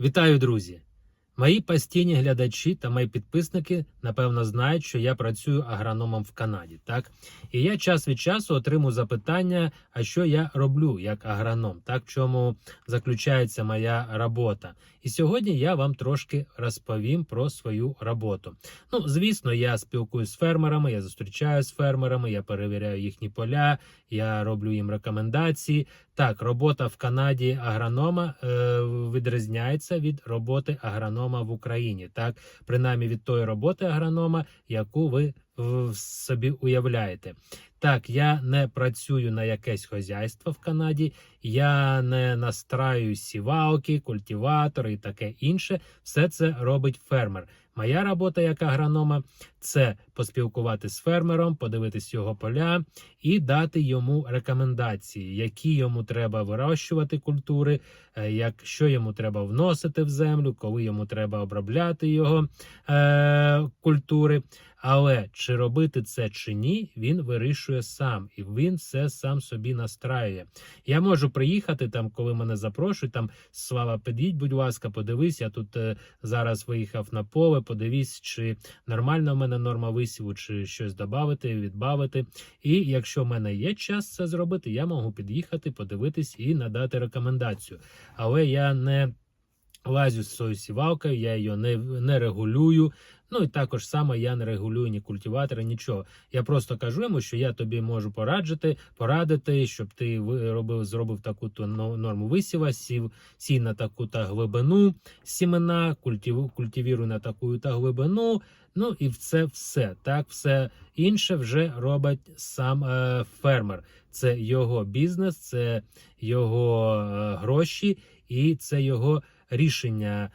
Вітаю, друзі! Мої постійні глядачі та мої підписники напевно знають, що я працюю агрономом в Канаді. Так і я час від часу отримую запитання, а що я роблю як агроном, так в чому заключається моя робота. І сьогодні я вам трошки розповім про свою роботу. Ну, звісно, я спілкуюсь з фермерами, я зустрічаюсь з фермерами, я перевіряю їхні поля, я роблю їм рекомендації. Так, робота в Канаді агронома е, відрізняється від роботи агронома в Україні. Так, принаймні від тої роботи агронома, яку ви в собі уявляєте. Так, я не працюю на якесь хозяйство в Канаді, я не настраю сівалки, культиватори і таке інше. Все це робить фермер. Моя робота як агронома це поспілкуватися з фермером, подивитись його поля і дати йому рекомендації, які йому треба вирощувати культури, е, як що йому треба вносити в землю, коли йому треба обробляти його е, культури. Але чи робити це чи ні, він вирішує сам, і він все сам собі настраює. Я можу приїхати там, коли мене запрошують. Там слава, підіть, будь ласка, подивись. Я тут е, зараз виїхав на поле. Подивись, чи нормальна в мене норма висіву, чи щось додати, відбавити. І якщо в мене є час це зробити, я можу під'їхати, подивитись і надати рекомендацію. Але я не лазю з цією сівалкою, я її не, не регулюю. Ну і також саме я не регулюю ні культиватори, нічого. Я просто кажу йому, що я тобі можу пораджити, порадити, щоб ти робив, зробив таку то норму висіва, сів сій на таку та глибину сімена, культив, культивіруй на таку та глибину. Ну і це все. Так, все інше вже робить сам е, фермер. Це його бізнес, це його е, гроші і це його рішення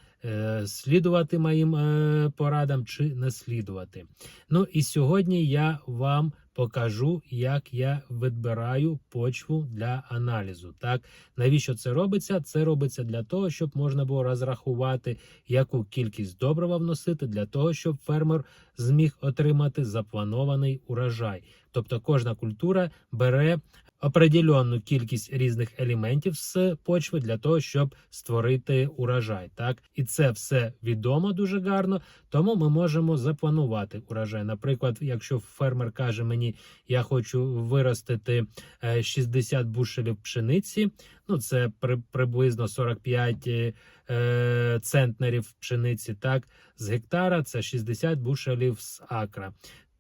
слідувати моїм е, порадам чи не слідувати. Ну і сьогодні я вам покажу, як я відбираю почву для аналізу. Так, навіщо це робиться? Це робиться для того, щоб можна було розрахувати, яку кількість добрива вносити, для того, щоб фермер зміг отримати запланований урожай. Тобто кожна культура бере определенну кількість різних елементів з почви для того, щоб створити урожай. Так, і це все відомо дуже гарно. Тому ми можемо запланувати урожай. Наприклад, якщо фермер каже мені, я хочу виростити е, 60 бушелів пшениці, ну це при, приблизно 45 е, е, центнерів пшениці. Так, з гектара це 60 бушелів з акра.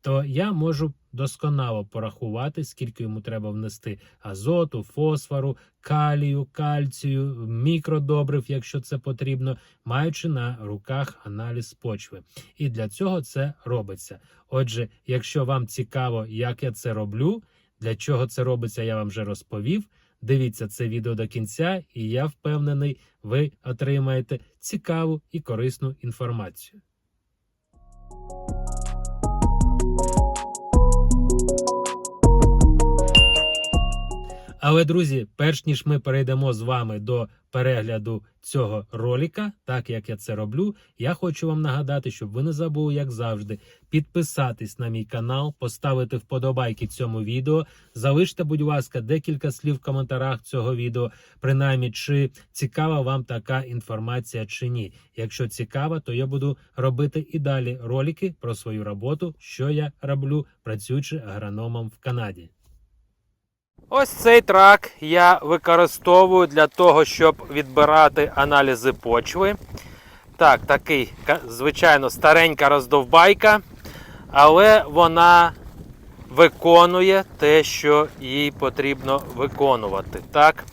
То я можу досконало порахувати, скільки йому треба внести азоту, фосфору, калію, кальцію, мікродобрив, якщо це потрібно, маючи на руках аналіз почви. І для цього це робиться. Отже, якщо вам цікаво, як я це роблю, для чого це робиться, я вам вже розповів. Дивіться це відео до кінця, і я впевнений, ви отримаєте цікаву і корисну інформацію. Але, друзі, перш ніж ми перейдемо з вами до перегляду цього ролика, так як я це роблю, я хочу вам нагадати, щоб ви не забули, як завжди, підписатись на мій канал, поставити вподобайки цьому відео. Залиште, будь ласка, декілька слів в коментарях цього відео, принаймні, чи цікава вам така інформація чи ні. Якщо цікава, то я буду робити і далі ролики про свою роботу, що я роблю, працюючи агрономом в Канаді. Ось цей трак я використовую для того, щоб відбирати аналізи почви. Так, такий, звичайно, старенька роздовбайка, але вона виконує те, що їй потрібно виконувати. Так.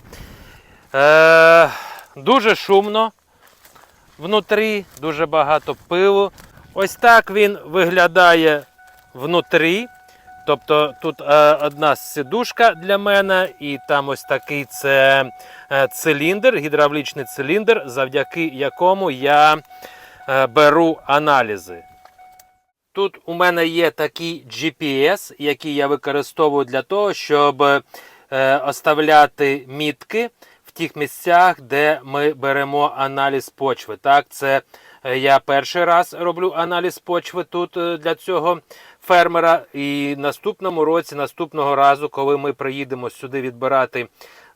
Е, дуже шумно внутрі, дуже багато пилу. Ось так він виглядає внутрі. Тобто тут е, одна сидушка для мене, і там ось такий це е, циліндр, гідравлічний циліндр, завдяки якому я е, беру аналізи. Тут у мене є такий GPS, який я використовую для того, щоб оставляти мітки в тих місцях, де ми беремо аналіз почви. Так, це я перший раз роблю аналіз почви тут для цього фермера. І наступному році, наступного разу, коли ми приїдемо сюди відбирати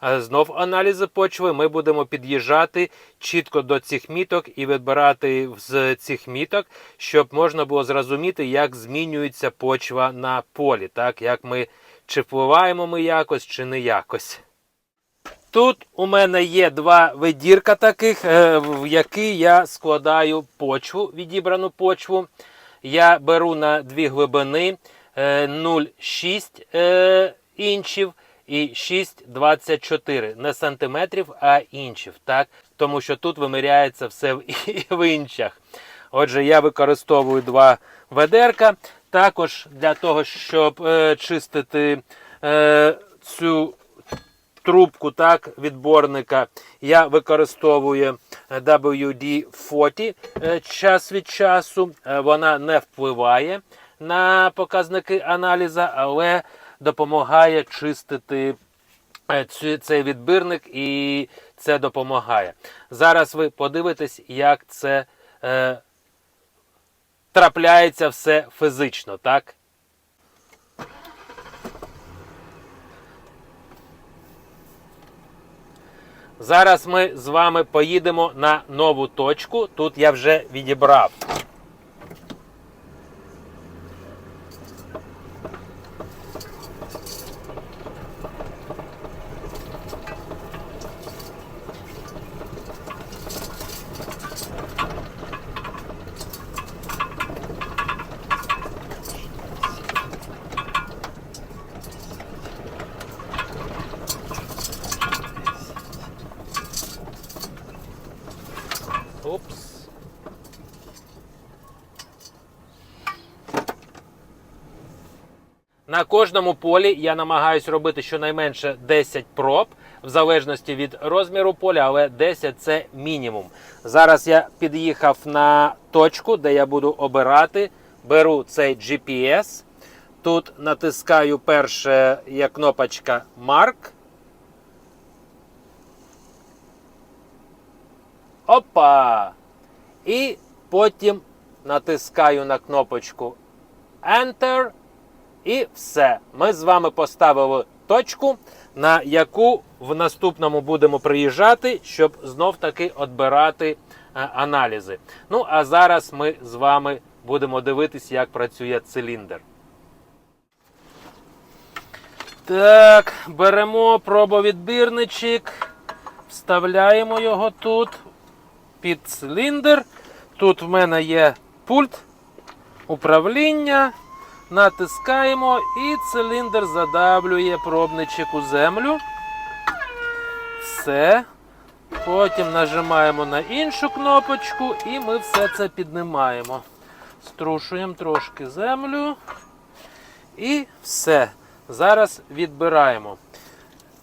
е, знов аналізи почви, ми будемо під'їжджати чітко до цих міток і відбирати з цих міток, щоб можна було зрозуміти, як змінюється почва на полі, так як ми чи впливаємо ми якось, чи не якось. Тут у мене є два видірка таких, е, в які я складаю почву, відібрану почву. Я беру на дві глибини е, 0,6 е, інчів і 6,24. Не сантиметрів, а інчів. Так? Тому що тут виміряється все в, в інчах. Отже, я використовую два ведерка. Також для того, щоб е, чистити е, цю трубку так, відборника, я використовую WD-40 е, час від часу. Е, Вона не впливає на показники аналіза, але допомагає чистити е, цей відбірник і це допомагає. Зараз ви подивитесь, як це е, трапляється все фізично, так? Зараз ми з вами поїдемо на нову точку. Тут я вже відібрав. На кожному полі я намагаюся робити щонайменше 10 проб, в залежності від розміру поля, але 10 це мінімум. Зараз я під'їхав на точку, де я буду обирати. Беру цей GPS. Тут натискаю перше є кнопочка Mark. Опа! І потім натискаю на кнопочку Enter. І все. Ми з вами поставили точку, на яку в наступному будемо приїжджати, щоб знов таки відбирати е, аналізи. Ну, а зараз ми з вами будемо дивитись, як працює циліндр. Так, беремо пробовідбірничок, вставляємо його тут під циліндр. Тут в мене є пульт управління. Натискаємо і циліндр задавлює пробничок у землю. Все. Потім нажимаємо на іншу кнопочку і ми все це піднімаємо. Струшуємо трошки землю. І все. Зараз відбираємо.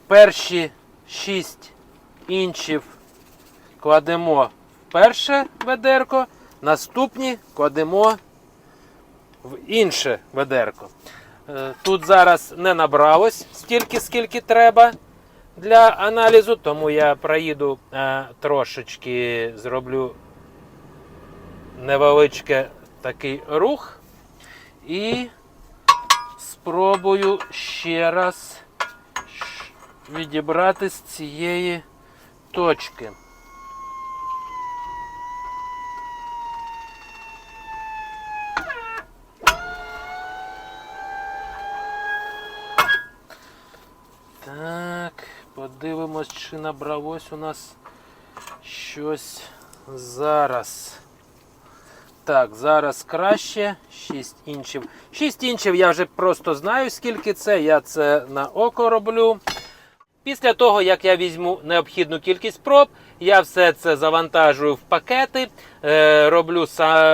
Перші 6 інчів кладемо в перше ведерко, наступні кладемо в інше ведерко. Е, Тут зараз не набралось стільки, скільки треба для аналізу, тому я проїду е, трошечки, зроблю невеличкий такий рух і спробую ще раз відібрати з цієї точки. Так, подивимось, чи набралось у нас щось зараз. Так, зараз краще. 6 інчів. 6 інчів я вже просто знаю, скільки це. Я це на око роблю. Після того, як я візьму необхідну кількість проб, я все це завантажую в пакети, е, роблю,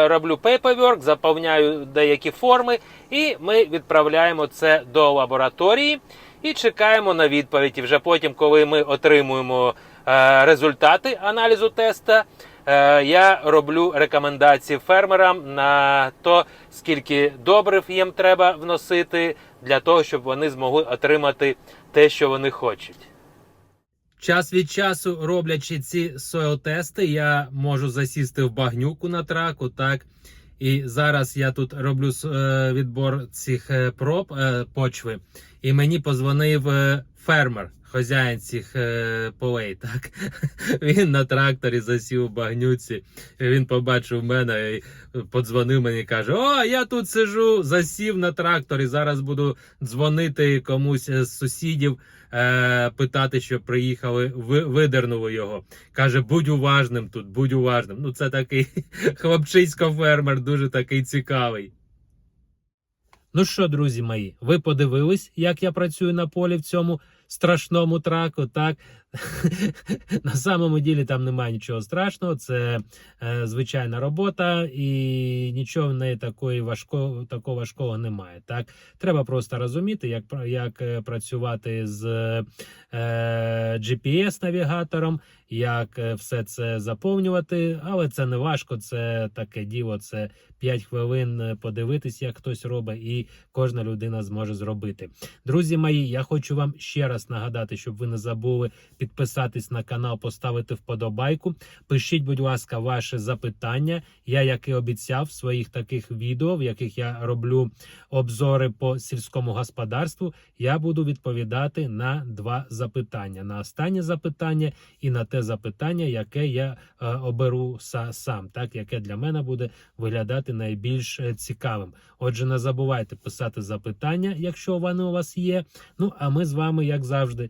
роблю paperwork, заповняю деякі форми, і ми відправляємо це до лабораторії і чекаємо на відповідь. І вже потім, коли ми отримуємо е, результати аналізу теста, е, я роблю рекомендації фермерам на то, скільки добрив їм треба вносити, для того, щоб вони змогли отримати те, що вони хочуть. Час від часу, роблячи ці сойл-тести, я можу засісти в багнюку на траку, так. І зараз я тут роблю е, відбор цих е, проб е, почви. І мені позвонив фермер. Хазяїн цих е, полей, так? Він на тракторі засів у багнюці. Він побачив мене і подзвонив мені і каже: О, я тут сижу, засів на тракторі. Зараз буду дзвонити комусь з сусідів, е, питати, щоб приїхали, ви, видернули його. Каже, будь уважним тут, будь уважним. Ну, це такий хлопчисько-фермер, дуже такий цікавий. Ну що, друзі мої, ви подивились, як я працюю на полі в цьому страшному траку, так? на самому ділі там немає нічого страшного, це е, звичайна робота, і нічого в неї такої важкого, такого важкого немає. Так? Треба просто розуміти, як, як е, працювати з е, GPS-навігатором, як все це заповнювати, але це не важко, це таке діло, це 5 хвилин подивитись, як хтось робить, і кожна людина зможе зробити. Друзі мої, я хочу вам ще раз нагадати, щоб ви не забули підписатись на канал, поставити вподобайку. Пишіть, будь ласка, ваші запитання. Я, як і обіцяв, в своїх таких відео, в яких я роблю обзори по сільському господарству, я буду відповідати на два запитання: на останнє запитання і на те запитання, яке я е, оберу са- сам, так яке для мене буде виглядати найбільш е, цікавим. Отже, не забувайте писати запитання, якщо вони у вас є. Ну а ми з вами, як завжди,